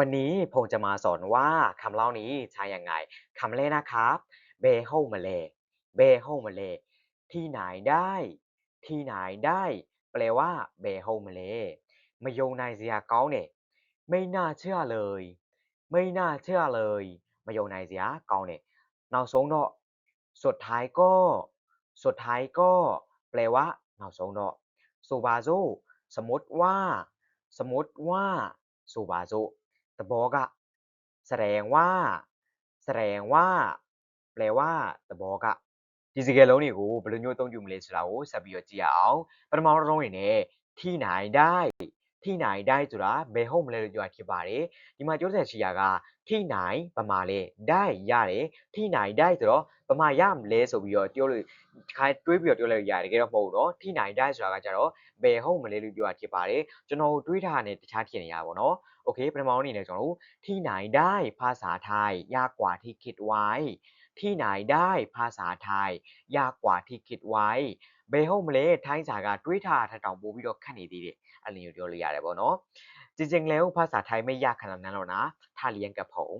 วันนี้ผมจะมาสอนว่าคำเล่านี้ใช้อย่างไงคำเล่นะครับเบเฮามาเลเบเฮามาเลที่ไหนได้ ที่ไหนได้แปลว่าเบเฮามาเลมายงนายเซียเกาเนี่ยไม่น่าเชื่อเลย ไม่น่าเชื่อเลยมายงนายเซียเกาเนี่ยเราสงเนาะสุดท้ายก็สุดท้ายก็แปลว่าเราสงเนาะสุบาโซสมมติว่า สมมติว่าสุบาโซตบอกอะแสดงว่า แสดงว่า แปลว่าตบอกอะที่สิ่งเหล่านี้กู็นยญญาต้องอยู่เมืองเลสเราสบิโอจิอาป็นมาณร้อยเนี่ที่ไหนได้ထိနိုင်တိုင်းဆိုတာဘယ်ဟုတ်မလဲလို့ပြောတာဖြစ်ပါတယ်ဒီမှာပြောတဲ့ရှိရာကထိနိုင်ဗမာလဲတိုင်းရတယ်ထိနိုင်တိုင်းဆိုတော့ဗမာရမလဲဆိုပြီးတော့ပြောလို့ဒီခါတွေးပြီးတော့ပြောလိုက်ရတယ်တကယ်တော့မဟုတ်တော့ထိနိုင်တိုင်းဆိုတာကကြတော့ဘယ်ဟုတ်မလဲလို့ပြောတာဖြစ်ပါတယ်ကျွန်တော်တွေးထားတဲ့တခြားဖြစ်နေရပါတော့โอเคပထမအနေနဲ့ကျွန်တော်တို့ထိနိုင်တိုင်းဖာစာထိုင်ရกว่าที่คิดไว้ที่ไหนได้ภาษาไทยยากกว่าที่คิดไว้เบฮงเลทายสากาทวิทาทาตองบูวิโดแค่นี้ดียอันนี้อยู่ดีเลยอะไรบ้างเนาะจริง ๆแล้วภาษาไทยไม่ยากขนาดนั้นหรอกนะ ถ้าเรียนกับผม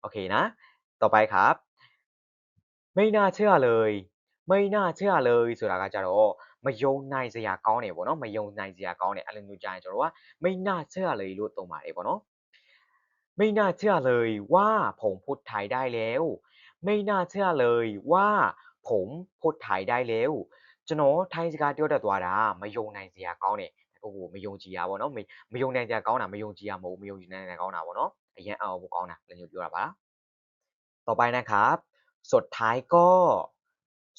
โอเคนะ ต่อไปครับ ไม่น่าเชื่อเลย ไม่น่าเชื่อเลยสุรากาจารโอมายงในสยากรเนี่ยบ่เนาะมายงในสยากนเนี่ยอะไรนูจายจารว่าไม่น่าเชื่อเลยรู้ตรงมาเลยบ่เนาะไม่น่าเชื่อเลยว่าผมพูดไทยได้แล้วไม่น่าเชื่อเลยว่า ผมพูดไทยได้แล้วจนโอ้ทยสกาเดียวแต่ตัวดาไม่ยงในเสียก้าเนี่ยโอ้โหไม่ยงจีอาบ่เนาะไม่ไม่ยงในเสียก้าวนะไม่ยงจีอาบ่ไม่ยงในเสียก้าวนะบ่เนาะอย่างเอาบ่ก้าวนะเรียนอยู่แล้วปะต่อไปนะครับสุดท้ายก็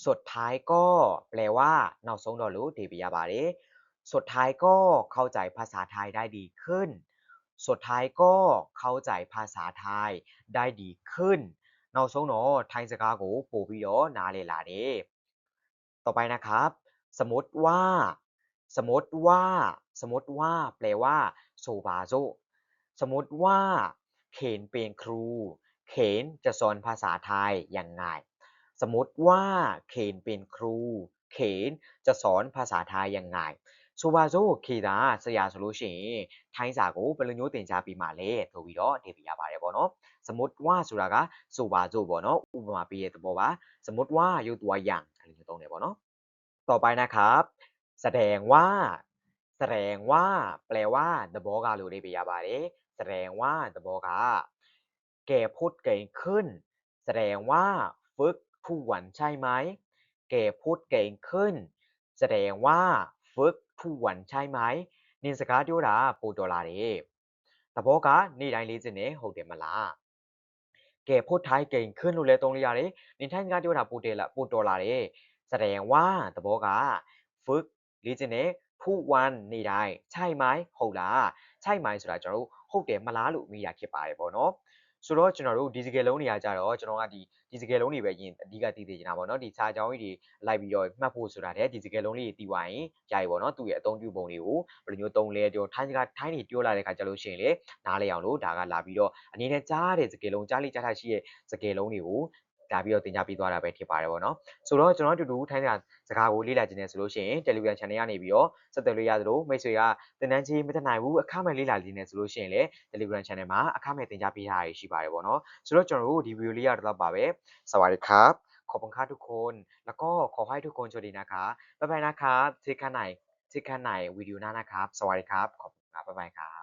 สุดท้ายก็แปลว่า เราทรงดอรู้ทีพิยาบาลีสุดท้ายก็เข้าใจภาษาไทยได้ดีขึ้นสุดท้ายก็เข้าใจภาษาไทยได้ดีขึ้นนาာက်ဆုံးတော့ထกုင်းစကားကိลပို့ต่อไปนะครับ สมมติว่า สมมติว่า สมมติว่าแปลว่าโซบาโซสมมติว่า เขนเป็นครู เขนจะสอนภาษาไทยยังไงสมมติว่าเขนเป็นครูเขนจะสอนภาษาไทยยังไงสุบาษูตขีดาสยามสโลชินท้ายสากูเป็นลุเติงจาปีมาเลยัววีร์เดบิยาบาร์เบโนสมมติว่าสุรากาสุบาษูตบโนอุบมาปีเอตบอกว่าสมมติว่าอยู่ตัวอย่างลุงตรงเนบอยบโนต่อไปนะครับ แสดงว่า แสดงว่าแปลว่าเดบอกาลูเดบิยาบาเรยแสดงว่าเดบอกาเกพูดเก่งขึ้น แสดงว่าฝึกูุหวันใช่ไหมเกพูดเก่งขึ้น แสดงว่าฝึกဖူဝန်ချိုင်းမိုင်နင်စကားပြောတာပိုတော်လာတယ်။သဘောကနေ့တိုင်းလေးစစ်နဲ့ဟုတ်တယ်မလား။ကဲဖို့ထိုင်းကိန်ခင်းလို့လဲတုံးလိုက်ရတယ်။နင်ထိုင်းစကားပြောတာပိုတယ်လားပိုတော်လာတယ်။စတဲ့ဝါသဘောကဖုလေးစစ်နဲ့ဖူဝန်နေ့တိုင်းချိုင်းမိုင်ဟုတ်လား။ချိုင်းမိုင်ဆိုတာကျွန်တော်တို့ဟုတ်တယ်မလားလို့မိတာဖြစ်ပါတယ်ပေါ့နော်။ဆိုတော့ကျွန်တော်တို့ဒီစကယ်လုံးတွေကကြတော့ကျွန်တော်ကဒီဒီစကယ်လုံးတွေပဲရင်အဓိကတည်တည်နေတာပေါ့နော်ဒီစာကြောင်းကြီးတွေလိုက်ပြီးတော့မှတ်ဖို့ဆိုတာတဲ့ဒီစကယ်လုံးလေးတွေတီးဝိုင်းကြာပြီပေါ့နော်သူ့ရဲ့အသုံးပြုပုံတွေကိုဘယ်လိုမျိုးသုံးလဲပြောထိုင်းစကားထိုင်းတွေပြောလာတဲ့ခါကျလို့ရှိရင်လေနားလေအောင်လို့ဒါကလာပြီးတော့အနေနဲ့ကြားတဲ့စကယ်လုံးကြားလေးကြားထားရှိရဲ့စကယ်လုံးတွေကိုจာပြီးတော့တင်ကြပြီးသွားတာပဲဖြစ်ပါတယ်าေါ့နော်ဆိုတော့ကျွန်တော်တို့အတူတူထိုင်းတာစကားကိုလေ့လာခြင်းနဲ့ဆိုလို့ရှိရင် t e l e g r ่ m channel ကနေပြီးတော့ဆက်သွယ်လို့ရသလိုမိတ်ဆွေကတင်တန်းချင်းမတနိုင်ဘူးအခမဲ့လေ့လာခြင်းနဲ့ဆိုလို့ရှိရင်လည်း Telegram channel မှာအခမဲ့တင်ကြပေးတာရှိပါတယ်ပေါနော်ဆိုတော့ကျွန်တော်တို့ဒီလေးရတော့ပါပဲสวัสดีครับ ขอบคุณค่ะทุกคน แล้วก็ขอให้ทุกคนโชคดีนะคะไบไ๊ายบายนะครับที่ข้างไหนที่ข้างใหนวิดีโอหน้านะครับ สวัสดีครับ ขอบคุณครับบ๊ายบายครับ